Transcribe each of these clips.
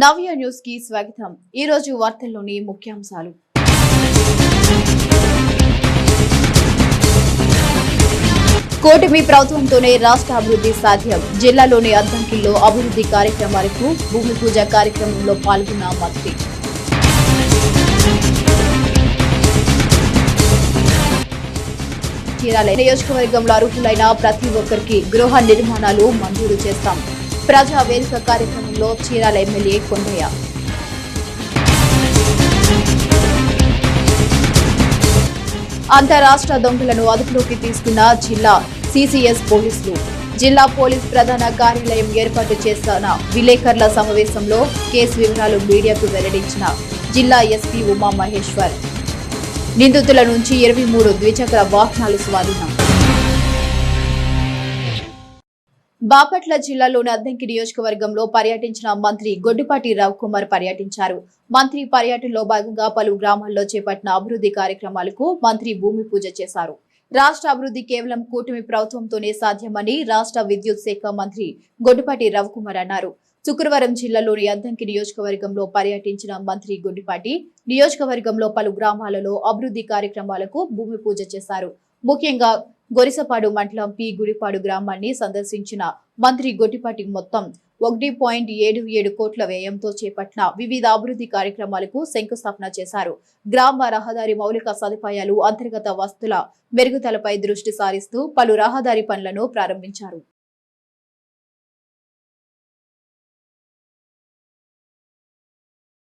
నవ్య న్యూస్కి స్వాగతం. ఈ రోజు వార్తల్లోని ముఖ్యాంశాలు. కూటమి ప్రభుత్వంతోనే రాష్ట్ర అభివృద్ధి సాధ్యం. జిల్లాలోని అద్దంకిల్లో అభివృద్ధి కార్యక్రమాలకు భూమి పూజ కార్యక్రమంలో పాల్గొన్న మంత్రి. నియోజకవర్గంలో అర్హులైన ప్రతి ఒక్కరికి గృహ నిర్మాణాలు మంజూరు చేస్తాం. ప్రజా వేదిక కార్యక్రమంలో చీరాల ఎమ్మెల్యే కొండయ్య. అంతరాష్ట్ర దొంగలను అదుపులోకి తీసుకున్న జిల్లా సిసిఎస్ పోలీసులు. జిల్లా పోలీస్ ప్రధాన కార్యాలయం ఏర్పాటు చేస్తున్న విలేకరుల సమావేశంలో కేసు వివరాలు మీడియాకు వెల్లడించిన జిల్లా ఎస్పీ ఉమా మహేశ్వర్ నిందితుల నుంచి ఇరవై మూడు ద్విచక్ర వాహనాలు స్వాధీనం. బాపట్ల జిల్లాలోని అద్దంకి నియోజకవర్గంలో పర్యటించిన మంత్రి గొడ్డుపాటి రవికుమార్ పర్యటించారు. మంత్రి పర్యటనలో భాగంగా పలు గ్రామాల్లో చేపట్టిన అభివృద్ధి కార్యక్రమాలకు మంత్రి భూమి పూజ చేశారు. రాష్ట్ర అభివృద్ధి కేవలం కూటమి ప్రభుత్వంతోనే సాధ్యమని రాష్ట్ర విద్యుత్ శాఖ మంత్రి గొడ్డుపాటి రవికుమార్ అన్నారు. శుక్రవారం జిల్లాలోని అద్దంకి నియోజకవర్గంలో పర్యటించిన మంత్రి గొడ్డిపాటి నియోజకవర్గంలో పలు గ్రామాలలో అభివృద్ధి కార్యక్రమాలకు భూమి పూజ చేశారు. ముఖ్యంగా గొరిసపాడు మండలం పి గుడిపాడు గ్రామాన్ని సందర్శించిన మంత్రి గొట్టిపాటి మొత్తం ఒకటి పాయింట్ ఏడు ఏడు కోట్ల వ్యయంతో చేపట్టిన వివిధ అభివృద్ధి కార్యక్రమాలకు శంకుస్థాపన చేశారు. గ్రామ రహదారి మౌలిక సదుపాయాలు అంతర్గత వస్తుల మెరుగుదలపై దృష్టి సారిస్తూ పలు రహదారి పనులను ప్రారంభించారు.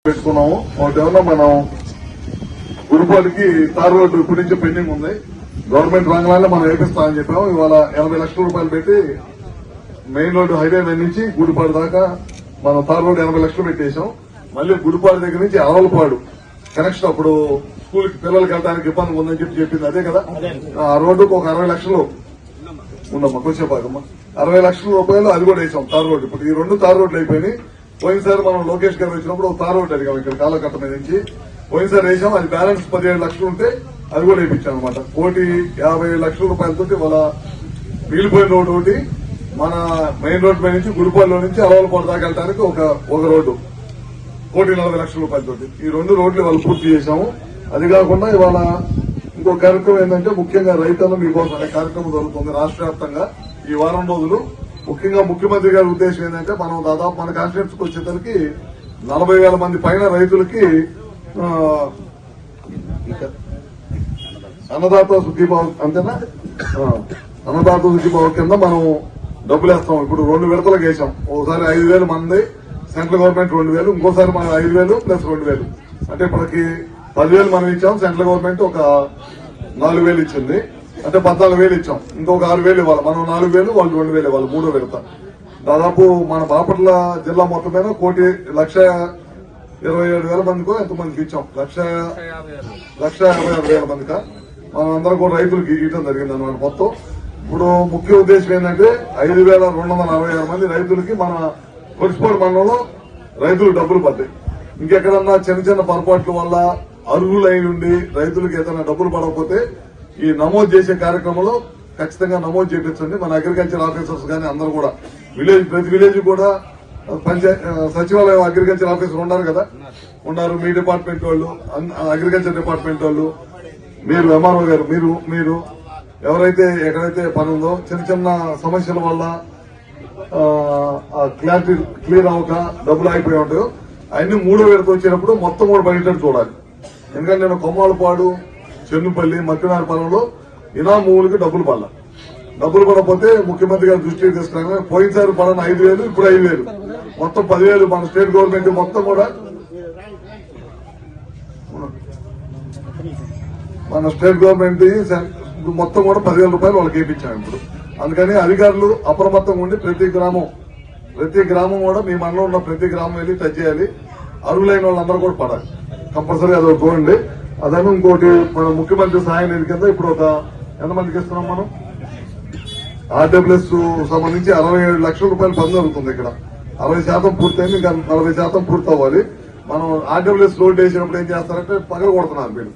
పెట్టుకున్నాము. మనం గురుపాటికి తార్ రోడ్డు ఇప్పటి నుంచి పెండింగ్ ఉంది. గవర్నమెంట్ రంగాల్లో మనం వేపిస్తామని చెప్పాము. ఇవాళ ఎనభై లక్షల రూపాయలు పెట్టి మెయిన్ రోడ్డు హైవే మీద నుంచి గుడిపాడు దాకా మనం తార్ రోడ్డు ఎనభై లక్షలు పెట్టేశాం. మళ్ళీ గుడిపాడు దగ్గర నుంచి అవలపాడు కనెక్షన్ అప్పుడు స్కూల్కి పిల్లలకి వెళ్ళడానికి ఇబ్బంది ఉందని చెప్పి చెప్పింది. అదే కదా? ఆ రోడ్డుకు ఒక అరవై లక్షలు ఉందమ్మా కొంచెం బాగమ్మా అరవై లక్షల రూపాయలు అది కూడా వేసాం తార్ రోడ్డు. ఇప్పుడు ఈ రెండు తార్ రోడ్లు అయిపోయినాయి. పోయినసారి మనం లోకేష్ గారు వచ్చినప్పుడు ఒక తార్ రోడ్డు అడిగాం ఇక్కడ కాలకట్ట మీద నుంచి. పోయినసారి వేసాం. అది బ్యాలెన్స్ పదిహేడు లక్షలు ఉంటే అది కూడా వేయించాం అనమాట కోటి యాభై లక్షల రూపాయలతో వాళ్ళ మిగిలిపోయిన రోడ్డు ఒకటి మన మెయిన్ రోడ్డు పై నుంచి గుడిపల్లిలో నుంచి అలవలపాడు దాకా వెళ్ళడానికి ఒక ఒక రోడ్డు. కోటి నలభై లక్షల రూపాయలతో ఈ రెండు రోడ్లు వాళ్ళు పూర్తి చేశాము. అది కాకుండా ఇవాళ ఇంకో కార్యక్రమం ఏంటంటే ముఖ్యంగా రైతులు మీకోసం అనే కార్యక్రమం జరుగుతుంది రాష్ట్ర వ్యాప్తంగా ఈ వారం రోజులు. ముఖ్యంగా ముఖ్యమంత్రి గారి ఉద్దేశం ఏంటంటే మనం దాదాపు మన కాన్స్టిట్యూన్సీకి వచ్చేసరికి నలభై వేల మంది పైన రైతులకి అన్నదాత సుఖీభావ అంతేనా? అన్నదాత సుఖీభావ కింద మనం డబ్బులు వేస్తాం ఇప్పుడు రెండు విడతలకు వేసాం ఒకసారి ఐదు వేలు మంది సెంట్రల్ గవర్నమెంట్ రెండు వేలు ఇంకోసారి మనం ఐదు వేలు ప్లస్ రెండు వేలు. అంటే ఇప్పటికి పదివేలు మనం ఇచ్చాం సెంట్రల్ గవర్నమెంట్ ఒక నాలుగు వేలు ఇచ్చింది. అంటే పద్నాలుగు వేలు ఇచ్చాం. ఇంకొక ఆరు వేలు ఇవ్వాలి. మనం నాలుగు వేలు వాళ్ళు రెండు వేలు ఇవ్వాలి మూడో విడత. దాదాపు మన బాపట్ల జిల్లా మొత్తం మీద కోటి లక్ష ఇరవై ఏడు వేల మందికో ఎంతమందికి ఇచ్చాం? లక్ష లక్ష యాభై ఆరు వేల మందిక? మనందరం కూడా రైతులకి ఇవ్వడం జరిగింది అనమాట మొత్తం. ఇప్పుడు ముఖ్య ఉద్దేశం ఏంటంటే ఐదు వేల రెండు వందల అరవై ఆరు మంది రైతులకి మన కొలిసిపోడు మండలంలో రైతులు డబ్బులు పడ్డాయి. ఇంకెక్కడన్నా చిన్న చిన్న పొరపాట్ల వల్ల అర్హులై ఉండి రైతులకు ఏదైనా డబ్బులు పడకపోతే ఈ నమోదు చేసే కార్యక్రమంలో ఖచ్చితంగా నమోదు చేపించండి మన అగ్రికల్చర్ ఆఫీసర్స్ కానీ అందరూ కూడా. విలేజ్ ప్రతి విలేజ్ కూడా పంచాయత్ సచివాలయం అగ్రికల్చర్ ఆఫీసర్ ఉన్నారు కదా. ఉన్నారు. మీ డిపార్ట్మెంట్ వాళ్ళు అగ్రికల్చర్ డిపార్ట్మెంట్ వాళ్ళు మీరు ఎంఆర్ఓ గారు మీరు మీరు ఎవరైతే ఎక్కడైతే పని ఉందో చిన్న చిన్న సమస్యల వల్ల క్లారిటీ క్లియర్ అవ్వక డబ్బులు అయిపోయి ఉంటాయో అన్ని మూడో విడత వచ్చినప్పుడు మొత్తం కూడా బయట చూడాలి. ఎందుకంటే నేను కొమ్మాలపాడు చెన్నుపల్లి మక్కినారపాలెంలో ఇనామూలకి డబ్బులు పడాల. డబ్బులు పడకపోతే ముఖ్యమంత్రి గారి దృష్టికి తీసుకురాగా పోయినసారి పడన ఐదు వేలు ఇప్పుడు ఐదు వేలు. మొత్తం పదివేలు మన స్టేట్ గవర్నమెంట్ మొత్తం కూడా మన స్టేట్ గవర్నమెంట్ మొత్తం కూడా పదివేల రూపాయలు వాళ్ళకి వేయించాం ఇప్పుడు. అందుకని అధికారులు అప్రమత్తంగా ఉండి ప్రతి గ్రామం ప్రతి గ్రామం కూడా మీ మనలో ఉన్న ప్రతి గ్రామం వెళ్ళి టచ్ చేయాలి. అరువులైన వాళ్ళందరూ కూడా పడాలి. కంపల్సరీ అది ఒకటి చూడండి అదను ఇంకోటి మన ముఖ్యమంత్రి సహాయ నిధి కింద ఇప్పుడు ఒక ఎంతమందికి ఇస్తున్నాం మనం? ఆర్డబ్ల్యూఎస్ సంబంధించి అరవై ఏడు లక్షల రూపాయలు పని జరుగుతుంది ఇక్కడ. అరవై శాతం పూర్తయింది ఇంకా నలభై శాతం పూర్తి అవ్వాలి మనం ఆర్డబ్ల్యూఎస్ లోడ్ వేసినప్పుడు ఏం చేస్తారంటే పగల కొడుతున్నారు మీరు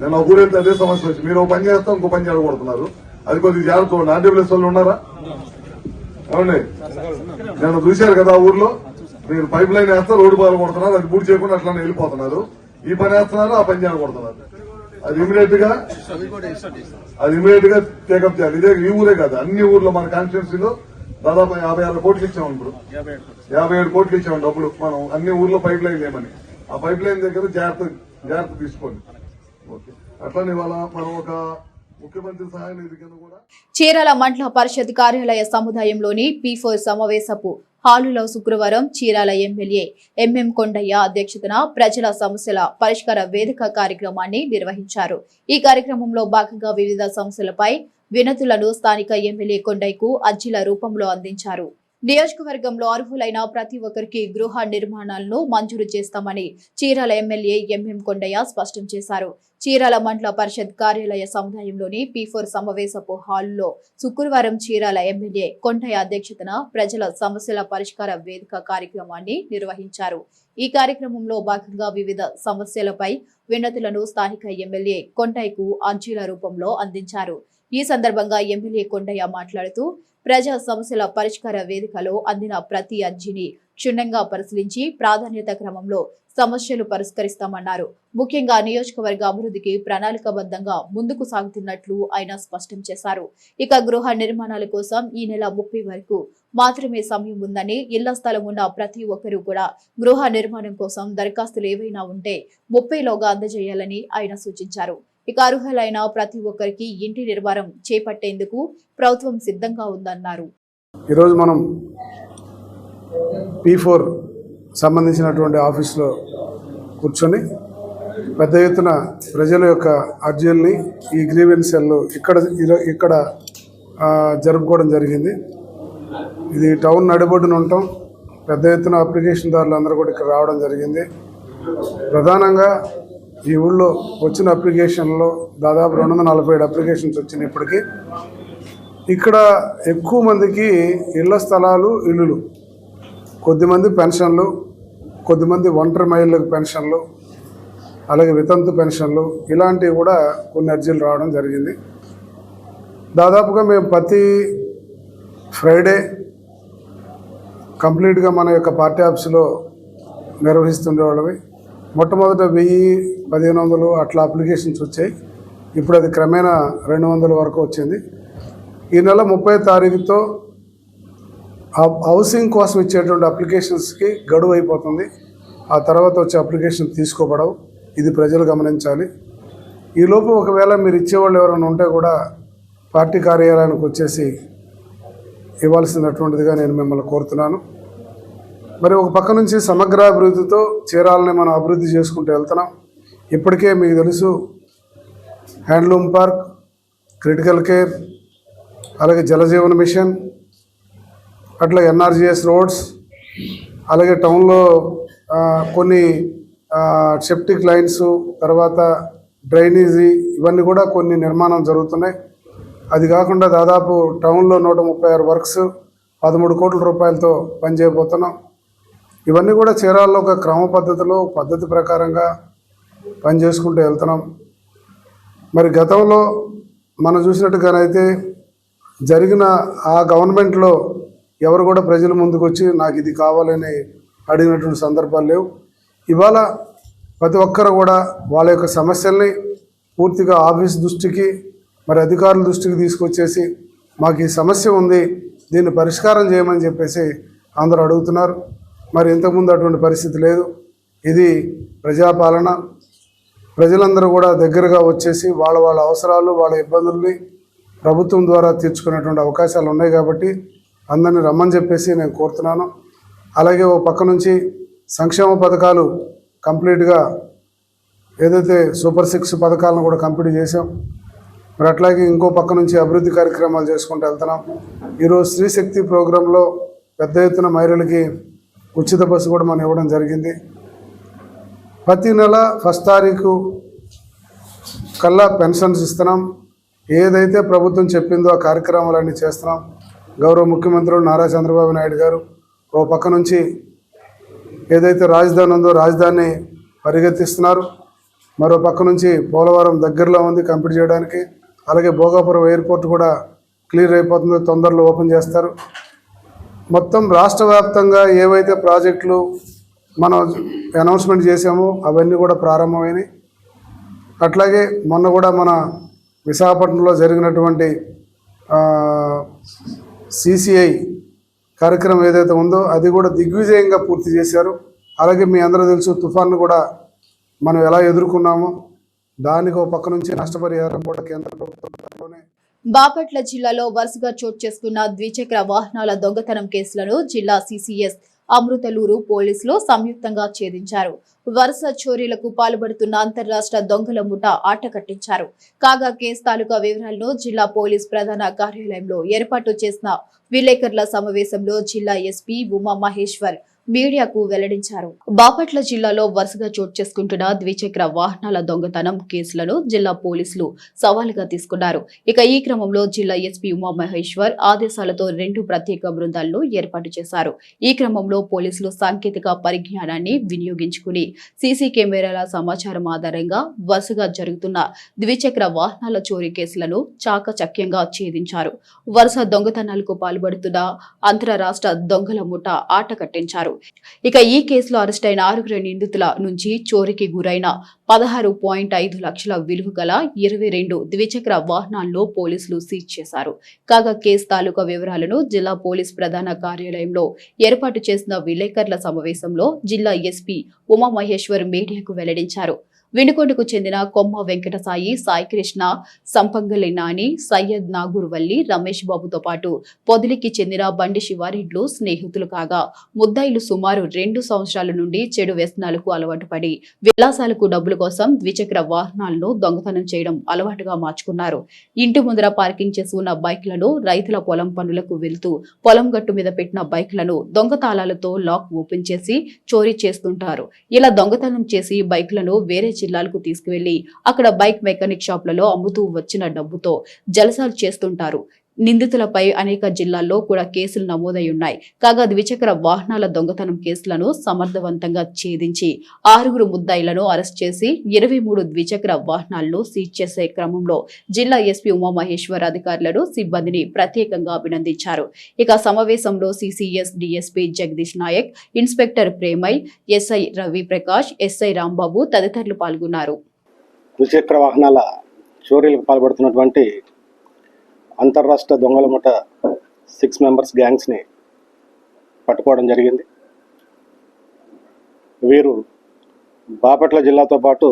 నేను ఒక ఊరైతే అదే సమస్య వచ్చి మీరు ఒక పని చేస్తాం ఇంకో పని చేయకూడుతున్నారు అది కొద్దిగా జాగ్రత్త చూడండి వాళ్ళు ఉన్నారా? అవునండి నేను చూశారు కదా ఊర్లో. మీరు పైప్ లైన్ వేస్తే రోడ్డు బాగా కొడుతున్నారు అది పూర్తి చేయకుండా అట్లానే వెళ్ళిపోతున్నారు. ఈ పని వేస్తున్నారు ఆ పని చేయని అది ఇమీడియట్గా అది ఇమీడియట్గా టేకప్ చేయాలి. ఇదే ఈ ఊరే కాదు. అన్ని ఊర్లో మన కాన్స్టిట్యున్సీలో దాదాపు యాభై ఆరు కోట్లు ఇచ్చాము ఇప్పుడు. యాభై ఏడు కోట్లు ఇచ్చాము డబ్బులు. మనం అన్ని ఊర్లో పైప్ లైన్ లేమని. ఆ పైప్ లైన్ దగ్గర జాగ్రత్త జాగ్రత్త తీసుకోండి. చీరల ఇవాళ మనం ఒక చీరాల మండల పరిషత్ కార్యాలయ సముదాయంలోని పి ఫోర్ సమావేశపు హాలులో శుక్రవారం చీరాల ఎమ్మెల్యే ఎంఎం కొండయ్య అధ్యక్షతన ప్రజల సమస్యల పరిష్కార వేదిక కార్యక్రమాన్ని నిర్వహించారు. ఈ కార్యక్రమంలో భాగంగా వివిధ సమస్యలపై వినతులను స్థానిక ఎమ్మెల్యే కొండయ్యకు అర్జీల రూపంలో అందించారు. నియోజకవర్గంలో అర్హులైన ప్రతి ఒక్కరికి గృహ నిర్మాణాలను మంజూరు చేస్తామని చీరాల ఎమ్మెల్యే ఎంఎం కొండయ్య స్పష్టం చేశారు. చీరాల మండల పరిషత్ కార్యాలయ సముదాయంలోని పి ఫోర్ సమావేశపు హాల్లో శుక్రవారం చీరాల ఎమ్మెల్యే కొండయ్య అధ్యక్షతన ప్రజల సమస్యల పరిష్కార వేదిక కార్యక్రమాన్ని నిర్వహించారు. ఈ కార్యక్రమంలో భాగంగా వివిధ సమస్యలపై వినతులను స్థానిక ఎమ్మెల్యే కొండయ్యకు అంచీల రూపంలో అందించారు. ఈ సందర్భంగా ఎమ్మెల్యే కొండయ్య మాట్లాడుతూ ప్రజా సమస్యల పరిష్కార వేదికలో అందిన ప్రతి అర్జీని క్షుణ్ణంగా పరిశీలించి ప్రాధాన్యత క్రమంలో సమస్యలు పరిష్కరిస్తామన్నారు. ముఖ్యంగా నియోజకవర్గ అభివృద్ధికి ప్రణాళికబద్ధంగా ముందుకు సాగుతున్నట్లు ఆయన స్పష్టం చేశారు. ఇక గృహ నిర్మాణాల కోసం ఈ నెల ముప్పై వరకు మాత్రమే సమయం ఉందని ఇళ్ళ స్థలం ఉన్న ప్రతి ఒక్కరూ కూడా గృహ నిర్మాణం కోసం దరఖాస్తులు ఏవైనా ఉంటే ముప్పైలోగా అందజేయాలని ఆయన సూచించారు. ఇక అర్హులైన ప్రతి ఒక్కరికి ఇంటి నిర్మాణం చేపట్టేందుకు ప్రభుత్వం సిద్ధంగా ఉందన్నారు. ఈరోజు మనం పీ ఫోర్ సంబంధించినటువంటి ఆఫీస్లో కూర్చొని పెద్ద ఎత్తున ప్రజల యొక్క అర్జీల్ని ఈ గ్రీవెన్స్ ఇక్కడ ఇక్కడ జరుపుకోవడం జరిగింది. ఇది టౌన్ నడిబొడ్డున ఉంటాం. పెద్ద ఎత్తున అప్లికేషన్ దారులు అందరూ కూడా ఇక్కడ రావడం జరిగింది. ప్రధానంగా ఈ ఊళ్ళో వచ్చిన అప్లికేషన్లో దాదాపు రెండు వందల నలభై ఏడు అప్లికేషన్స్ వచ్చినాయి ఇప్పటికీ. ఇక్కడ ఎక్కువ మందికి ఇళ్ళ స్థలాలు ఇల్లులు. కొద్దిమంది పెన్షన్లు కొద్దిమంది ఒంటరి మహిళలకు పెన్షన్లు అలాగే వితంతు పెన్షన్లు ఇలాంటివి కూడా కొన్ని అర్జీలు రావడం జరిగింది. దాదాపుగా మేము ప్రతి ఫ్రైడే కంప్లీట్గా మన యొక్క పార్టీ ఆఫీసులో నిర్వహిస్తుండేవాళ్ళవి మొట్టమొదట వెయ్యి పదిహేను వందలు అట్లా అప్లికేషన్స్ వచ్చాయి. ఇప్పుడు అది క్రమేణా రెండు వందల వరకు వచ్చింది. ఈ నెల ముప్పై తారీఖుతో హౌసింగ్ కోసం ఇచ్చేటువంటి అప్లికేషన్స్కి గడువు అయిపోతుంది ఆ తర్వాత వచ్చే అప్లికేషన్ తీసుకోబడవు. ఇది ప్రజలు గమనించాలి. ఈలోపు ఒకవేళ మీరు ఇచ్చేవాళ్ళు ఎవరైనా ఉంటే కూడా పార్టీ కార్యాలయానికి వచ్చేసి ఇవ్వాల్సినటువంటిదిగా నేను మిమ్మల్ని కోరుతున్నాను. మరి ఒక పక్క నుంచి సమగ్ర అభివృద్ధితో చీరాలని మనం అభివృద్ధి చేసుకుంటూ వెళ్తున్నాం. ఇప్పటికే మీకు తెలుసు హ్యాండ్లూమ్ పార్క్ క్రిటికల్ కేర్ అలాగే జలజీవన మిషన్ అట్లా ఎన్ఆర్జిఎస్ రోడ్స్ అలాగే టౌన్లో కొన్ని సెప్టిక్ లైన్స్ తర్వాత డ్రైనేజీ ఇవన్నీ కూడా కొన్ని నిర్మాణం జరుగుతున్నాయి. అది కాకుండా దాదాపు టౌన్లో నూట ముప్పై ఆరు వర్క్స్ పదమూడు కోట్ల రూపాయలతో పనిచేయబోతున్నాం. ఇవన్నీ కూడా చీరాల్లో ఒక క్రమ పద్ధతిలో పద్ధతి ప్రకారంగా పని చేసుకుంటూ వెళ్తున్నాం. మరి గతంలో మనం చూసినట్టుగానైతే జరిగిన ఆ గవర్నమెంట్లో ఎవరు కూడా ప్రజల ముందుకు వచ్చి నాకు ఇది కావాలని అడిగినటువంటి సందర్భాలు లేవు. ఇవాళ ప్రతి ఒక్కరు కూడా వాళ్ళ యొక్క సమస్యల్ని పూర్తిగా ఆఫీస్ దృష్టికి మరి అధికారుల దృష్టికి తీసుకొచ్చేసి మాకు ఈ సమస్య ఉంది దీన్ని పరిష్కారం చేయమని చెప్పేసి అందరూ అడుగుతున్నారు. మరి ఇంతకుముందు అటువంటి పరిస్థితి లేదు. ఇది ప్రజాపాలన. ప్రజలందరూ కూడా దగ్గరగా వచ్చేసి వాళ్ళ వాళ్ళ అవసరాలు వాళ్ళ ఇబ్బందుల్ని ప్రభుత్వం ద్వారా తీర్చుకునేటువంటి అవకాశాలు ఉన్నాయి కాబట్టి అందరిని రమ్మని చెప్పేసి నేను కోరుతున్నాను. అలాగే ఓ పక్క నుంచి సంక్షేమ పథకాలు కంప్లీట్గా ఏదైతే సూపర్ సిక్స్ పథకాలను కూడా కంప్లీట్ చేసాం మరి అట్లాగే ఇంకో పక్క నుంచి అభివృద్ధి కార్యక్రమాలు చేసుకుంటూ వెళ్తున్నాం. ఈరోజు స్త్రీశక్తి ప్రోగ్రాంలో పెద్ద ఎత్తున మహిళలకి ఉచిత బస్సు కూడా మనం ఇవ్వడం జరిగింది. ప్రతి నెల ఫస్ట్ తారీఖు కల్లా పెన్షన్స్ ఇస్తున్నాం. ఏదైతే ప్రభుత్వం చెప్పిందో ఆ కార్యక్రమాలన్నీ చేస్తున్నాం. గౌరవ ముఖ్యమంత్రులు నారా చంద్రబాబు నాయుడు గారు ఓ పక్క నుంచి ఏదైతే రాజధాని ఉందో రాజధానిని పరిగెత్తిస్తున్నారు మరో పక్క నుంచి పోలవరం దగ్గరలో ఉంది కంప్లీట్ చేయడానికి. అలాగే భోగాపురం ఎయిర్పోర్ట్ కూడా క్లియర్ అయిపోతుంది తొందరలో ఓపెన్ చేస్తారు. మొత్తం రాష్ట్ర వ్యాప్తంగా ఏవైతే ప్రాజెక్టులు మనం అనౌన్స్మెంట్ చేసామో అవన్నీ కూడా ప్రారంభమైనవి అట్లాగే మొన్న కూడా మన విశాఖపట్నంలో జరిగినటువంటి సిసిఐ కార్యక్రమం ఏదైతే ఉందో అది కూడా దిగ్విజయంగా పూర్తి చేశారు. అలాగే మీ అందరూ తెలుసు తుఫాన్ను కూడా మనం ఎలా ఎదుర్కొన్నామో. దానికి ఒక పక్క నుంచి నష్టపరిహారం కూడా కేంద్ర ప్రభుత్వంలోనే బాపట్ల జిల్లాలో వరుసగా చోటు చేసుకున్న ద్విచక్ర వాహనాల దొంగతనం కేసులను జిల్లా సిసిఎస్ అమృతలూరు పోలీసులు సంయుక్తంగా ఛేదించారు. వరుస చోరీలకు పాల్పడుతున్న అంతర్రాష్ట్ర దొంగల ముఠ ఆట కట్టించారు కాగా కేసు తాలూకా వివరాలను జిల్లా పోలీస్ ప్రధాన కార్యాలయంలో ఏర్పాటు చేసిన విలేకరుల సమావేశంలో జిల్లా ఎస్పీ ఉమా మహేశ్వర్ మీడియాకు వెల్లడించారు. బాపట్ల జిల్లాలో వరుసగా చోటు చేసుకుంటున్న ద్విచక్ర వాహనాల దొంగతనం కేసులను జిల్లా పోలీసులు సవాలుగా తీసుకున్నారు. ఇక ఈ క్రమంలో జిల్లా ఎస్పీ ఉమా మహేశ్వర్ ఆదేశాలతో రెండు ప్రత్యేక బృందాలను ఏర్పాటు చేశారు. ఈ క్రమంలో పోలీసులు సాంకేతిక పరిజ్ఞానాన్ని వినియోగించుకుని సీసీ కెమెరాల సమాచారం ఆధారంగా వరుసగా జరుగుతున్న ద్విచక్ర వాహనాల చోరీ కేసులను చాకచక్యంగా ఛేదించారు. వరుస దొంగతనాలకు పాల్పడుతున్న అంతరరాష్ట్ర దొంగల ముఠ ఆట కట్టించారు. ఇక ఈ కేసులో అరెస్ట్ అయిన ఆరుగురు నిందితుల నుంచి చోరీకి గురైన పదహారు పాయింట్ ఐదు లక్షల విలువ గల ఇరవై రెండు ద్విచక్ర వాహనాల్లో పోలీసులు సీజ్ చేశారు. కాగా కేసు తాలూకా వివరాలను జిల్లా పోలీస్ ప్రధాన కార్యాలయంలో ఏర్పాటు చేసిన విలేకరుల సమావేశంలో జిల్లా ఎస్పీ ఉమామహేశ్వర్ మీడియాకు వెల్లడించారు. వినుకొండకు చెందిన కొమ్మ వెంకటసాయి సాయికృష్ణ సంపంగలి నాని సయ్యద్ నాగూర్వల్లి రమేష్ బాబుతో పాటు పొదిలికి చెందిన బండి శివారెడ్లు స్నేహితులు కాగా ముద్దాయిలు సుమారు రెండు సంవత్సరాల నుండి చెడు వ్యసనాలకు అలవాటు పడి విలాసాలకు డబ్బుల కోసం ద్విచక్ర వాహనాలను దొంగతనం చేయడం అలవాటుగా మార్చుకున్నారు. ఇంటి ముందర పార్కింగ్ చేసి ఉన్న బైక్లను రైతుల పొలం పనులకు వెళ్తూ పొలం గట్టు మీద పెట్టిన బైక్లను దొంగ తాళాలతో లాక్ ఓపెన్ చేసి చోరీ చేస్తుంటారు. ఇలా దొంగతనం చేసి బైక్లను వేరే జిల్లాలకు తీసుకువెళ్ళి అక్కడ బైక్ మెకానిక్ షాప్లలో అమ్ముతూ వచ్చిన డబ్బుతో జలసాలు చేస్తుంటారు. నిందితులపై అనేక జిల్లాల్లో కూడా కేసులు నమోదై ఉన్నాయి. కాగా ద్విచక్ర వాహనాల దొంగతనం కేసులను సమర్థవంతంగా ఛేదించి ఆరుగురు ముద్దాయిలను అరెస్ట్ చేసి ఇరవై మూడు ద్విచక్ర వాహనాలను సీజ్ చేసే క్రమంలో జిల్లా ఎస్పీ ఉమామహేశ్వర్ అధికారులను సిబ్బందిని ప్రత్యేకంగా అభినందించారు. ఇక సమావేశంలో CCS DSP Jagadish Nayak inspector Premaiah SI Ravi Prakash SI Rambabu తదితరులు పాల్గొన్నారు. ద్విచక్ర వాహనాల చోరీలకు పాల్పడుతున్నటువంటి అంతర్రాష్ట్ర దొంగల ముఠ సిక్స్ మెంబర్స్ గ్యాంగ్స్ని పట్టుకోవడం జరిగింది. వీరు బాపట్ల జిల్లాతో పాటు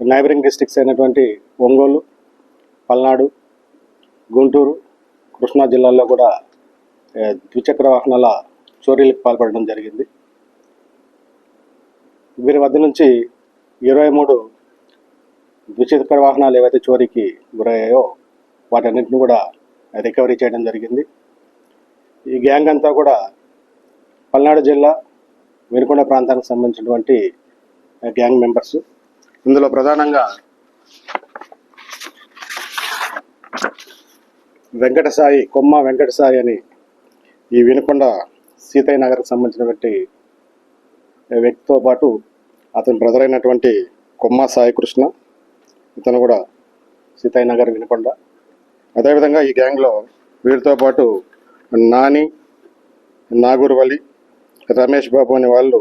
నైబరింగ్ డిస్ట్రిక్ట్స్ అయినటువంటి ఒంగోలు పల్నాడు గుంటూరు కృష్ణా జిల్లాల్లో కూడా ద్విచక్ర వాహనాల చోరీలకు పాల్పడడం జరిగింది. వీరి వద్ద నుంచి ఇరవై మూడు ద్విచక్ర వాహనాలు ఏవైతే చోరీకి గురయ్యాయో వాటన్నిటిని కూడా రికవరీ చేయడం జరిగింది. ఈ గ్యాంగ్ అంతా కూడా పల్నాడు జిల్లా వెనుకొండ ప్రాంతానికి సంబంధించినటువంటి గ్యాంగ్ మెంబర్స్ ఇందులో ప్రధానంగా వెంకటసాయి కొమ్మ వెంకటసాయి అని ఈ వినుకొండ సీతయ్య నగర్కి సంబంధించినటువంటి వ్యక్తితో పాటు అతని బ్రదర్ అయినటువంటి కొమ్మ సాయి కృష్ణ ఇతను కూడా సీతయ్య నగర్ వినుకొండ అదేవిధంగా ఈ గ్యాంగ్లో వీరితో పాటు నాని నాగూర్వలి రమేష్ బాబు అనే వాళ్ళు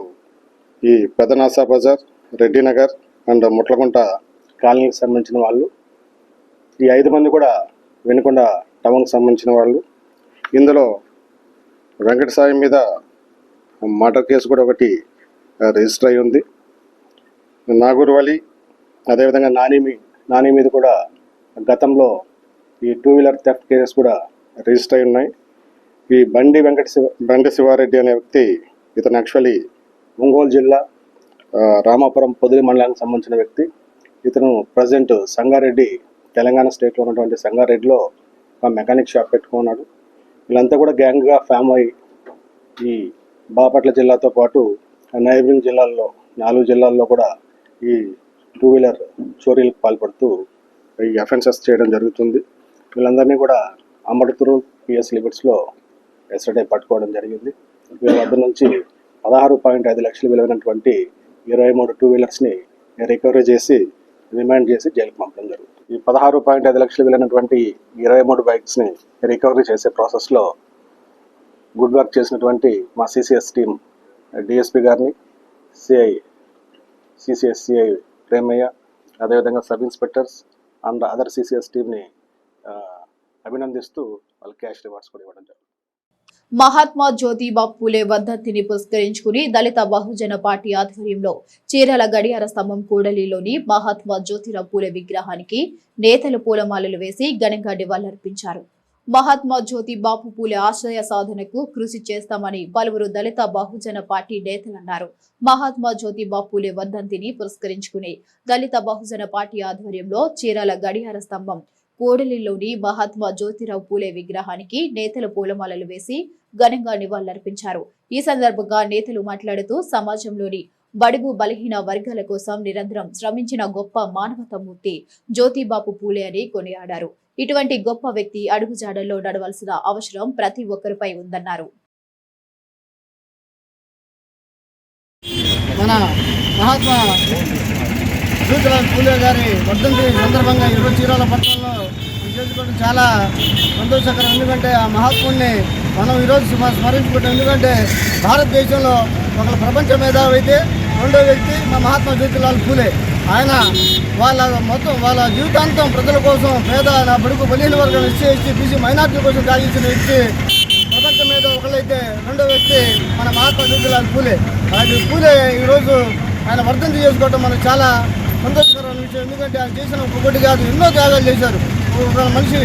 ఈ పెదనాసా బజార్ రెడ్డి నగర్ అండ్ ముట్లకుంట కాలనీకి సంబంధించిన వాళ్ళు. ఈ ఐదు మంది కూడా వినుకొండ టౌన్కి సంబంధించిన వాళ్ళు. ఇందులో వెంకట సాయి మీద మర్డర్ కేసు కూడా ఒకటి రిజిస్టర్ అయి ఉంది. నాగూర్వలి అదేవిధంగా నాని మీ నాని మీద కూడా గతంలో ఈ టూ వీలర్ థెఫ్ట్ కేసెస్ కూడా రిజిస్టర్ అయి ఉన్నాయి. ఈ బండి వెంకట శివ బండి శివారెడ్డి అనే వ్యక్తి ఇతను యాక్చువల్లీ ఒంగోలు జిల్లా రామాపురం పొదిలి మండలానికి సంబంధించిన వ్యక్తి. ఇతను ప్రజెంట్ సంగారెడ్డి తెలంగాణ స్టేట్లో ఉన్నటువంటి సంగారెడ్డిలో ఒక మెకానిక్ షాప్ పెట్టుకున్నాడు. వీళ్ళంతా కూడా గ్యాంగ్గా ఫామ్ అయ్యి ఈ బాపట్ల జిల్లాతో పాటు నైబరింగ్ జిల్లాల్లో నాలుగు జిల్లాల్లో కూడా ఈ టూ వీలర్ చోరీలకు పాల్పడుతూ ఈ అఫెన్సెస్ చేయడం జరుగుతుంది. వీళ్ళందరినీ కూడా అమృతూరు పిఎస్ లిమిట్స్లో ఎస్టర్డే పట్టుకోవడం జరిగింది. వీళ్ళ వద్ద నుంచి పదహారు పాయింట్ ఐదు లక్షలు విలువైనటువంటి ఇరవై మూడు టూ వీలర్స్ని రికవరీ చేసి రిమాండ్ చేసి జైలుకి పంపడం జరుగుతుంది. ఈ పదహారు పాయింట్ ఐదు లక్షలు విలువైనటువంటి ఇరవై మూడు బైక్స్ని రికవరీ చేసే ప్రాసెస్లో గుడ్ వర్క్ చేసినటువంటి మా సిసిఎస్ టీం డిఎస్పి గారిని సిఐ సిసిఎస్ సిఐ ప్రేమయ్య అదేవిధంగా sub inspectors and other CCS టీమ్ని అభినందిస్తూ వాళ్ళు క్యాష్ రివార్డ్స్ కూడా ఇవ్వడం జరుగుతుంది. మహాత్మా జ్యోతిబా పూలే వర్ధంతిని పురస్కరించుకుని దళిత బహుజన పార్టీ ఆధ్వర్యంలో చీరల గడియార స్తంభం కూడలిలోని మహాత్మా జ్యోతిరావు పూలే విగ్రహానికి నేతలు పూలమాలలు వేసి ఘనంగా నివాళులర్పించారు. మహాత్మా జ్యోతి బాపు పూలే ఆశ్రయ సాధనకు కృషి చేస్తామని పలువురు దళిత బహుజన పార్టీ నేతలు అన్నారు మహాత్మా జ్యోతి బాపులే వర్ధంతిని పురస్కరించుకుని దళిత బహుజన పార్టీ ఆధ్వర్యంలో చీరాల గడియార స్తంభం కోడలిలోని మహాత్మా జ్యోతిరావు పూలే విగ్రహానికి నేతలు పూలమాలలు వేసి ఘనంగా నివాళులర్పించారు. ఈ సందర్భంగా నేతలు మాట్లాడుతూ సమాజంలోని బడుగు బలహీన వర్గాల కోసం నిరంతరం శ్రమించిన గొప్ప మానవతామూర్తి జ్యోతిబాపు పూలే అని కొనియాడారు. ఇటువంటి గొప్ప వ్యక్తి అడుగుజాడల్లో నడవలసిన అవసరం ప్రతి ఒక్కరిపై ఉందన్నారు. మన మహాత్మా జ్యోతిరావు పూలే గారి వర్ధంతి సందర్భంగా ఈరోజు చీరాల పట్టణంలో ఇది చాలా సంతోషకరం. ఎందుకంటే ఆ మహాత్ముడిని మనం ఈరోజు స్మరించుకుంటాం. ఎందుకంటే భారతదేశంలో ఒక ప్రపంచ మేధావి అయితే రెండో వ్యక్తి మా మహాత్మా జ్యోతిలాల్ పూలే ఆయన వాళ్ళ మొత్తం వాళ్ళ జీవితాంతం ప్రజల కోసం పేద నా బడుగు బలీన వర్గం ఎస్సీ ఎస్టీ బీసీ మైనార్టీ కోసం త్యాగించిన వ్యక్తి ప్రపంచ మీద ఒకళ్ళైతే రెండో వ్యక్తి మన మహాత్మా జ్యోతిలాల్ పూలే అలాంటి పూలే ఈరోజు ఆయన వర్ధంతి చేసుకోవడం మనకు చాలా సంతోషకరమైన విషయం. ఎందుకంటే ఆయన చేసిన ఒక్కొక్కటి కాదు ఎన్నో త్యాగాలు చేశారు. ఒక మనిషి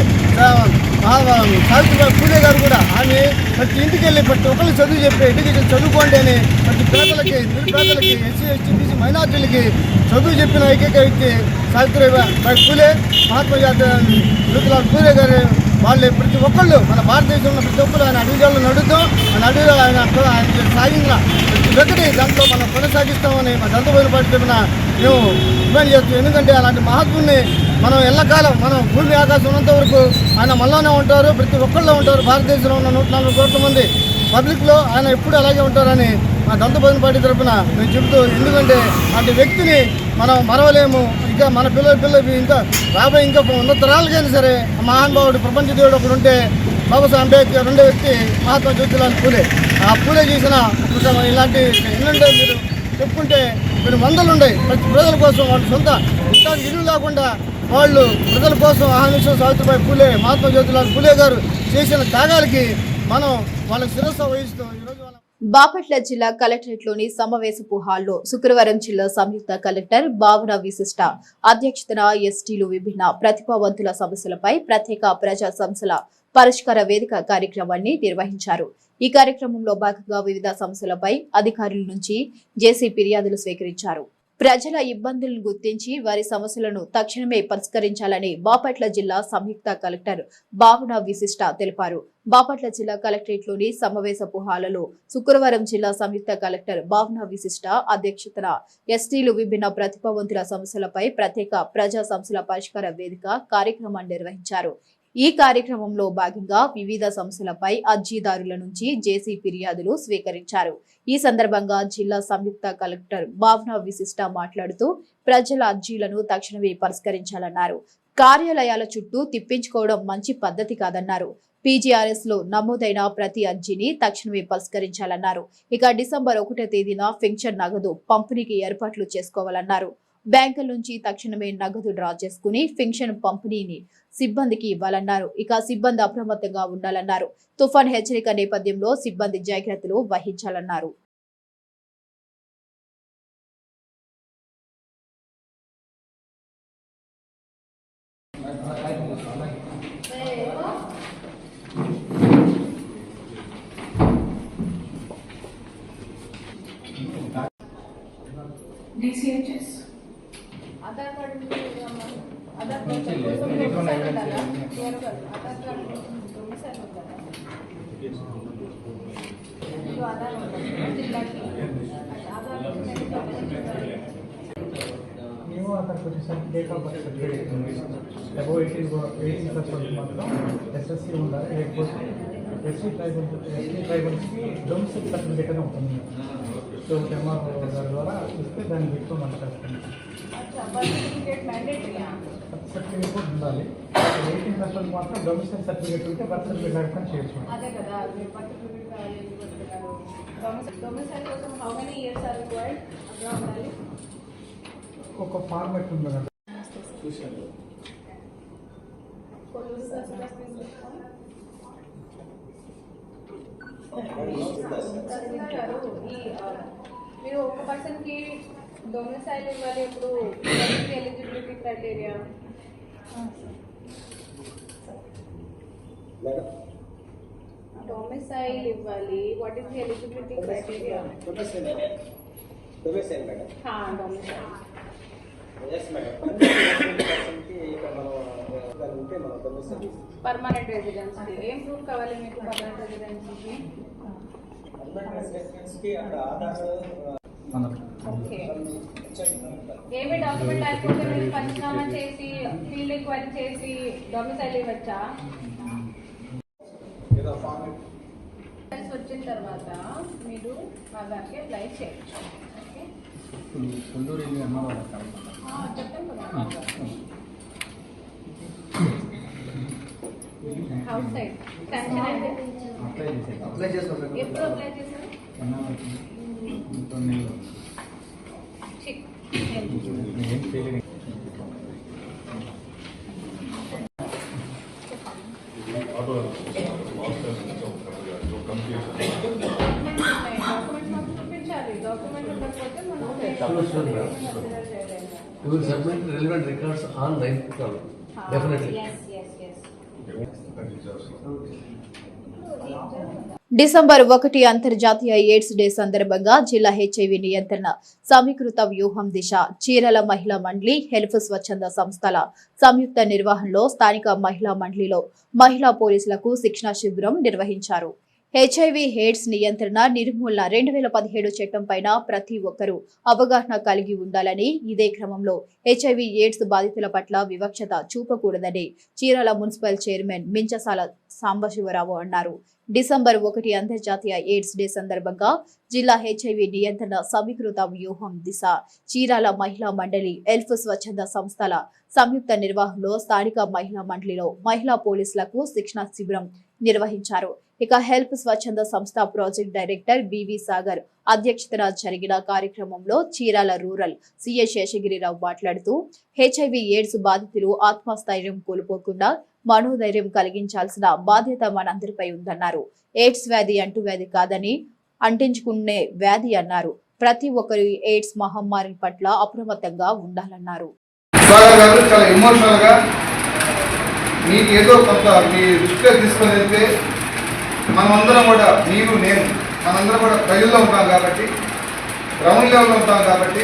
సావిత్రిబాయి పూలే గారు కూడా ఆమె ప్రతి ఇంటికి వెళ్ళి ప్రతి ఒక్కరికి చదువు చెప్పి ఎడ్యుకేషన్ చదువుకోండి అని ప్రతి పేదలకి నిరుపేదలకి ఎస్సీ ఎస్టీ బీసీ మైనార్టీలకి చదువు చెప్పిన ఏకైక వ్యక్తి సావిత్రిబాయి పూలే. మహాత్మా జ్యోతిలాల్ పూలే గారు వాళ్ళు ప్రతి ఒక్కళ్ళు మన భారతదేశంలో ప్రతి ఒక్కళ్ళు ఆయన అడుగుజాలను నడుద్దాం. ఆయన అడుగు ఆయన ఆయన సాగించిన ప్రతి ఒక్కటి దాంట్లో మనం కొనసాగిస్తామని మా దంతపోయిన పార్టీ చెప్పిన మేము డిమాండ్ చేస్తాం ఎందుకంటే అలాంటి మహాత్ముని మనం ఎల్లకాలం మనం భూమి ఆకాశం ఉన్నంత వరకు ఆయన మనలోనే ఉంటారు. ప్రతి ఒక్కళ్ళు ఉంటారు. భారతదేశంలో ఉన్న నూట నలభై కోట్ల మంది పబ్లిక్లో ఆయన ఎప్పుడు అలాగే ఉంటారని మా దంతబోధన పార్టీ తరఫున మేము చెబుతూ ఎందుకంటే అంటే వ్యక్తిని మనం మరవలేము. ఇంకా మన పిల్లల పిల్లలు ఇంకా రాబోయే ఇంకా ఉన్న తరాలకైనా సరే మహానుభావుడు ప్రపంచ దేవుడు ఒకడు ఉంటే బాబాసాహెబ్ అంబేద్కర్ రెండో వ్యక్తి మహాత్మా జ్యోతిలాల్ పూలే. ఆ పూలే చేసిన ఇలాంటి ఎన్నుంటే మీరు చెప్పుకుంటే మీరు వందలు ఉన్నాయి ప్రతి ప్రజల కోసం వాళ్ళ సొంత ఇంకా ఇల్లు లేకుండా వాళ్ళు ప్రజల కోసం ఆహ్వానించిన సావిత్రిబాయి పూలే మహాత్మా జ్యోతిలాల్ పూలే గారు చేసిన త్యాగాలకి మనం వాళ్ళకి శిరస్సు వహిస్తాం ఈరోజు బాపట్ల జిల్లా కలెక్టరేట్లోని సమావేశపు హాల్లో శుక్రవారం జిల్లా సంయుక్త కలెక్టర్ భావన విశిష్ట అధ్యక్షతన ఎస్టీలు విభిన్న ప్రతిభావంతుల సమస్యలపై ప్రత్యేక ప్రజా సంస్థల పరిష్కార వేదిక కార్యక్రమాన్ని నిర్వహించారు. ఈ కార్యక్రమంలో భాగంగా వివిధ సమస్యలపై అధికారుల నుంచి జేసీ ఫిర్యాదులు స్వీకరించారు. ప్రజల ఇబ్బందులను గుర్తించి వారి సమస్యలను తక్షణమే పరిష్కరించాలని బాపట్ల జిల్లా సంయుక్త కలెక్టర్ భావన విశిష్ట తెలిపారు. బాపట్ల జిల్లా కలెక్టరేట్లోని సమావేశపు హాలలో శుక్రవారం జిల్లా సంయుక్త కలెక్టర్ భావన విశిష్ట అధ్యక్షతన ఎస్టీలు విభిన్న ప్రతిభావంతుల సమస్యలపై ప్రత్యేక ప్రజా సమస్యల పరిష్కార వేదిక కార్యక్రమాన్ని నిర్వహించారు. ఈ కార్యక్రమంలో భాగంగా వివిధ సమస్యలపై అర్జీదారుల నుంచి జేసీ ఫిర్యాదులు స్వీకరించారు. ఈ సందర్భంగా జిల్లా సంయుక్త కలెక్టర్ భావన విశిష్ట మాట్లాడుతూ ప్రజల అర్జీలను తక్షణమే పరిష్కరించాలన్నారు. కార్యాలయాల చుట్టూ తిప్పించుకోవడం మంచి పద్ధతి కాదన్నారు. పీజీఆర్ఎస్లో నమోదైన ప్రతి అర్జీని తక్షణమే పరిష్కరించాలన్నారు. ఇక డిసెంబర్ ఒకటో తేదీన ఫింక్షన్ నగదు పంపిణీకి ఏర్పాట్లు చేసుకోవాలన్నారు. బ్యాంకుల నుంచి తక్షణమే నగదు డ్రా చేసుకుని ఫింక్షన్ పంపిణీని సిబ్బందికి ఇవ్వాలన్నారు. ఇక సిబ్బంది అప్రమత్తంగా ఉండాలన్నారు. తుఫాన్ హెచ్చరిక నేపథ్యంలో సిబ్బంది జాగ్రత్తలు వహించాలన్నారు. ట్రైబల్స్కి డొమిసిల్ సర్టిఫికేట్ అని ఉంటుంది సో ఎంఆర్ఓ గారి ద్వారా ఇస్తే దాన్ని పెట్టుకోమని చేస్తాం బర్త్ సర్టిఫికేట్ కూడా ఉండాలి ఎయిటీన్ ప్లస్ వన్ మాత్రం డొమిసైల్ సర్టిఫికేట్ ఉంటే బర్త్ సర్టిఫికేట్ లేకుండా చేయొచ్చు మేడం. అదే కదా మీరు పర్టికులర్ కావాలి అనుకుంటున్నారు డొమిసైల్ కోసం how many years are required అట్లా ఉండాలి ఒక ఫార్మెట్ ఉంది మేడం గారు, ఈ ఆ, మీరు ఒక పర్సన్కి డొమిసైల్ ఇవ్వాలి ఇప్పుడు ఎలిజిబిలిటీ క్రైటీరియా డొమిసైల్ ఇవ్వాలి what is the eligibility criteria domicile domicile madam domicile is permanent residence ఏం ప్రూఫ్ కావాలి మీకు పర్మనెంట్ రెసిడెన్స్కి? పర్మనెంట్ రెసిడెన్స్కి అక్కడ ఆధార్ ఓకే. ఏమి డాక్యుమెంట్ లేకపోతే మీరు పంచనామా చేసి ఫీల్డ్ ఎంక్వైరీ చేసి డొమిసైల్ ఇవ్వచ్చా? వచ్చిన తర్వాత మీరు ఆధార్కి అప్లై చేయొచ్చు. ఓకే హౌస్ సైడ్ శాంక్షన్ అయింది అప్లై ఎప్పుడు అప్లై చేశారు You will submit relevant records on ninth call, definitely. Yes, yes, yes. December ఒకటి అంతర్జాతీయ ఎయిడ్స్ డే సందర్భంగా జిల్లా హెచ్ఐవి నియంత్రణ సమీకృత వ్యూహం దిశ చీరల మహిళా మండలి హెల్ప్ స్వచ్ఛంద సంస్థల సంయుక్త నిర్వహణలో స్థానిక మహిళా మండలిలో మహిళా పోలీసులకు శిక్షణ శిబిరం నిర్వహించారు హెచ్ఐవి ఎయిడ్స్ నియంత్రణ నిర్మూలన రెండు వేల పదిహేడు చట్టం పైన ప్రతి ఒక్కరూ అవగాహన కలిగి ఉండాలని ఇదే క్రమంలో హెచ్ఐవి ఎయిడ్స్ బాధితుల పట్ల వివక్షత చూపకూడదని చీరాల మున్సిపల్ చైర్మన్ మించసాల సాంబశివరావు అన్నారు. డిసెంబర్ ఒకటి అంతర్జాతీయ ఎయిడ్స్ డే సందర్భంగా జిల్లా హెచ్ఐవి నియంత్రణ సమీకృత వ్యూహం దిశ చీరాల మహిళా మండలి ఎల్ఫ్ స్వచ్ఛంద సంస్థల సంయుక్త నిర్వహణలో స్థానిక మహిళా మండలిలో మహిళా పోలీసులకు శిక్షణ శిబిరం నిర్వహించారు. ఇక హెల్ప్ స్వచ్ఛంద సంస్థ ప్రాజెక్ట్ డైరెక్టర్ బివి సాగర్ అధ్యక్షతన జరిగిన కార్యక్రమంలో చీరాల రూరల్ సిఏ శేషగిరిరావు మాట్లాడుతూ హెచ్ఐవి ఎయిడ్స్ బాధితులు ఆత్మస్థైర్యం కోల్పోకుండా మనోధైర్యం కలిగించాల్సిన బాధ్యత మనందరిపై ఉందన్నారు. ఎయిడ్స్ వ్యాధి అంటువ్యాధి కాదని అంటించుకునే వ్యాధి అన్నారు. ప్రతి ఒక్కరు ఎయిడ్స్ మహమ్మారి పట్ల అప్రమత్తంగా ఉండాలన్నారు సాగర్ గారు చాలా ఎమోషనల్గా మీకు ఏదో కొంత మీ దృష్టిలో తీసుకొని వెళ్తే మనమందరం కూడా మీరు నేను మనందరం కూడా ప్రజల్లో ఉంటాం కాబట్టి గ్రౌండ్ లెవెల్లో ఉంటాం కాబట్టి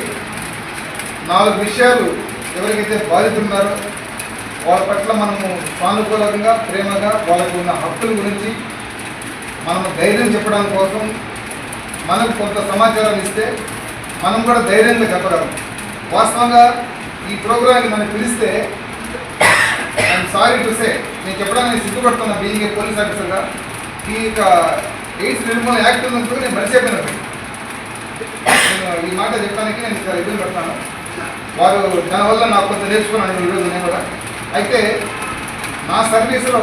నాలుగు విషయాలు ఎవరికైతే బాధితున్నారో వాళ్ళ పట్ల మనము సానుకూలంగా ప్రేమగా వాళ్ళకు ఉన్న హక్కుల గురించి మనము ధైర్యం చెప్పడం కోసం మనకు కొంత సమాచారం ఇస్తే మనం కూడా ధైర్యంగా చెప్పగలం. వాస్తవంగా ఈ ప్రోగ్రాంని మనం పిలిస్తే ఐఎమ్ సారీ టు సే నేను చెప్పడానికి సిగ్గుపడుతున్న బీయింగ్ ఏ పోలీస్ ఆఫీసర్గా ఈ యొక్క ఎయిడ్స్ నిర్మూలన యాక్ట్ ఉన్నప్పుడు నేను మర్చిపోయినట్టు నేను ఈ మాట చెప్పడానికి నేను చాలా ఇబ్బంది పడతాను వారు దానివల్ల నాకు కొంత నేర్చుకున్నాను ఈరోజు నేను కూడా. అయితే నా సర్వీసులో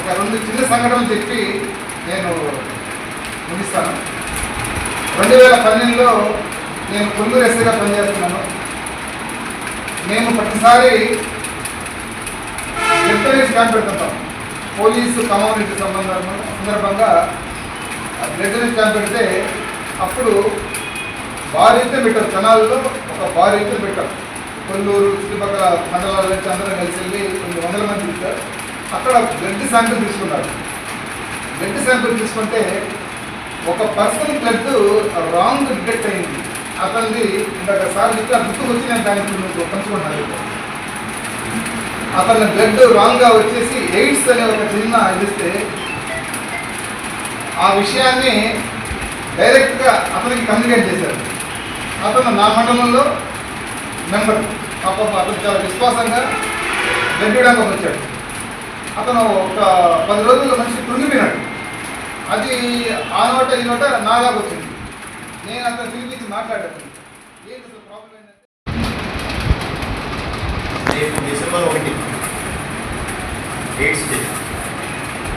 ఒక రెండు చిన్న సంఘటనలు చెప్పి నేను ముగిస్తాను. రెండు వేల పన్నెండులో నేను కొల్లూరు ఎస్సీగా పనిచేస్తున్నాను. మేము ప్రతిసారి బ్లడ్ క్యాంప్ పెడుతుంటాం పోలీసు కమ్యూనిటీ సంబంధం సందర్భంగా వెంటనే క్యాంప్ పెడితే అప్పుడు భారీ ఎత్తున పెట్టారు జనాల్లో ఒక భారీ ఎత్తున పెట్టారు కొల్లూరు చుట్టుపక్కల మండలాల నుంచి అందరం కలిసి వెళ్ళి కొన్ని వందల మంది పెట్టారు అక్కడ బ్లడ్ శాంపిల్ తీసుకున్నారు. బ్లడ్ శాంపిల్ తీసుకుంటే ఒక పర్సన్ బ్లడ్ రాంగ్ డిటెక్ట్ అయింది. అతనిది ఇందాక సార్ చెప్తే ఆ గుర్తుకు వచ్చి నేను దానికి పంచుకున్నాను. అతని బ్లడ్ రాంగ్గా వచ్చేసి ఎయిడ్స్ అనే ఒక చిన్న అందిస్తే ఆ విషయాన్ని డైరెక్ట్గా అతనికి కమ్యూనికేట్ చేశారు. అతను నా మండలంలో మెంబర్ పాపం అతను చాలా విశ్వాసంగా బ్లడ్ ఇవ్వడానికి వచ్చాడు. అతను ఒక పది రోజుల్లో మనిషి కృంగిపోయినాడు. అది ఆ నోట ఈ నోట నాలాగా వచ్చింది. నేను అతను పిలిపించి మాట్లాడాను. ఏంటి ప్రాబ్లం ఏంటంటే? ఒకటి ఎయిడ్స్ డే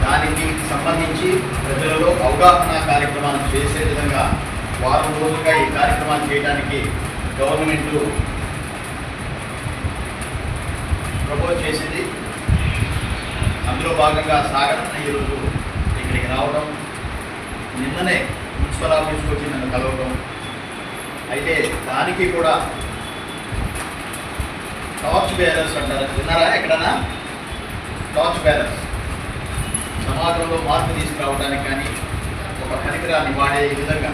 దానికి సంబంధించి ప్రజలలో అవగాహన కార్యక్రమాలు చేసే విధంగా వారం రోజులుగా ఈ కార్యక్రమాలు చేయడానికి గవర్నమెంట్ ప్రపోజ్ చేసింది. అందులో భాగంగా సాగరన్న ఈరోజు ఇక్కడికి రావడం నిన్ననే మున్సిపల్ ఆఫీస్కి వచ్చి నన్ను కలవడం. అయితే దానికి కూడా టార్చ్ బేరర్స్ అంటారు. విన్నారా ఎక్కడన్నా? టార్చ్ బ్యాలెన్స్ సమాజంలో మార్పు తీసుకురావడానికి కానీ ఒక పరికరాన్ని వాడే విధంగా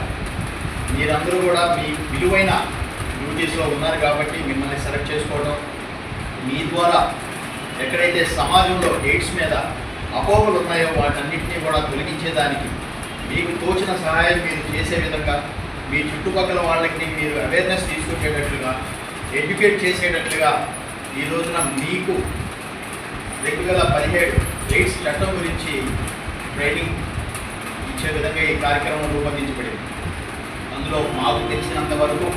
మీరందరూ కూడా మీ విలువైన డ్యూటీస్లో ఉన్నారు కాబట్టి మిమ్మల్ని సెలెక్ట్ చేసుకోవడం మీ ద్వారా ఎక్కడైతే సమాజంలో ఎయిడ్స్ మీద అపోహలు ఉన్నాయో వాటన్నింటినీ కూడా తొలగించేదానికి మీకు తోచిన సహాయం మీరు చేసే విధంగా మీ చుట్టుపక్కల వాళ్ళకి మీరు అవేర్నెస్ తీసుకొచ్చేటట్లుగా ఎడ్యుకేట్ చేసేటట్లుగా ఈ రోజున మీకు రెండు వేల పదిహేడు ఎయిడ్స్ చట్టం గురించి ట్రైనింగ్ ఇచ్చే విధంగా ఈ కార్యక్రమం రూపొందించబడింది. అందులో మాకు తెలిసినంత వరకు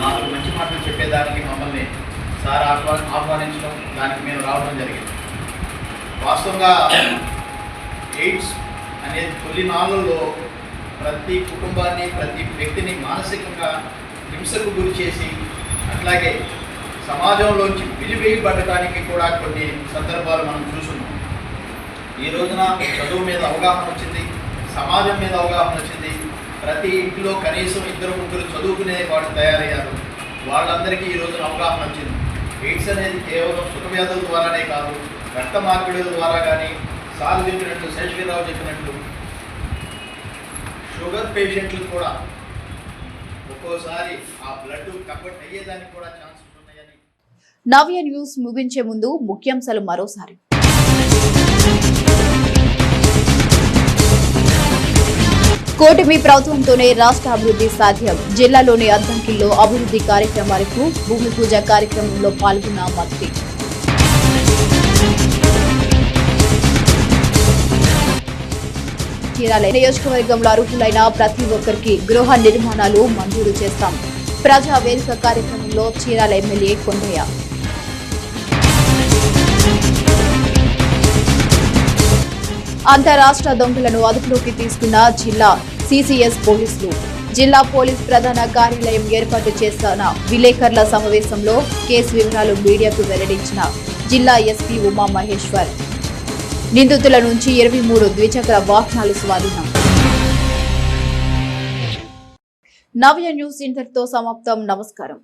నాలుగు మంచి మాటలు చెప్పేదానికి మమ్మల్ని సార్ ఆహ్వా ఆహ్వానించడం దానికి మేము రావడం జరిగింది. వాస్తవంగా ఎయిడ్స్ అనేది తొలి నాలుగులో ప్రతి కుటుంబాన్ని ప్రతి వ్యక్తిని మానసికంగా హింసకు గురి చేసి అట్లాగే సమాజంలోంచి వెలివేయబడటానికి కూడా కొన్ని సందర్భాలు మనం చూస్తున్నాం. ఈ రోజున చదువు మీద అవగాహన వచ్చింది సమాజం మీద అవగాహన వచ్చింది. ప్రతి ఇంట్లో కనీసం ఇద్దరు ముగ్గురు చదువుకునే వాడు తయారయ్యారు. వాళ్ళందరికీ ఈ రోజున అవగాహన వచ్చింది. ఎయిడ్స్ అనేది కేవలం సుఖవ్యాధుల ద్వారానే కాదు రక్త మార్పిడుల ద్వారా కానీ సార్ చెప్పినట్లు శేషగిరిరావు చెప్పినట్లు షుగర్ పేషెంట్లు కూడా ఒక్కోసారి ఆ బ్లడ్ కన్వర్ట్ అయ్యేదానికి కూడా నవ్య న్యూస్ ముగించే ముందు ముఖ్యాంశాలు మరోసారి. కూటమి ప్రభుత్వంతోనే రాష్ట్ర అభివృద్ధి సాధ్యం. జిల్లాలోని అద్దంకిల్లో అభివృద్ధి కార్యక్రమాలకు భూమి పూజ కార్యక్రమంలో పాల్గొన్న మంత్రి. చీరాల నియోజకవర్గంలో అర్హులైన ప్రతి ఒక్కరికి గృహ నిర్మాణాలు మంజూరు చేస్తాం. ప్రజా వేదిక కార్యక్రమంలో చీరాల ఎమ్మెల్యే కొండయ్య. అంతరాష్ట్ర దొంగలను అదుపులోకి తీసుకున్న జిల్లా సిసిఎస్ పోలీసులు. జిల్లా పోలీస్ ప్రధాన కార్యాలయం ఏర్పాటు చేస్తున్న విలేకరుల సమావేశంలో కేసు వివరాలు మీడియాకు వెల్లడించిన జిల్లా ఎస్పీ ఉమా మహేశ్వర్ నిందితుల నుంచి ఇరవై మూడు ద్విచక్ర వాహనాలు స్వాధీనం. నవ్య న్యూస్ ఇంటర్తో సమాప్తం. నమస్కారం.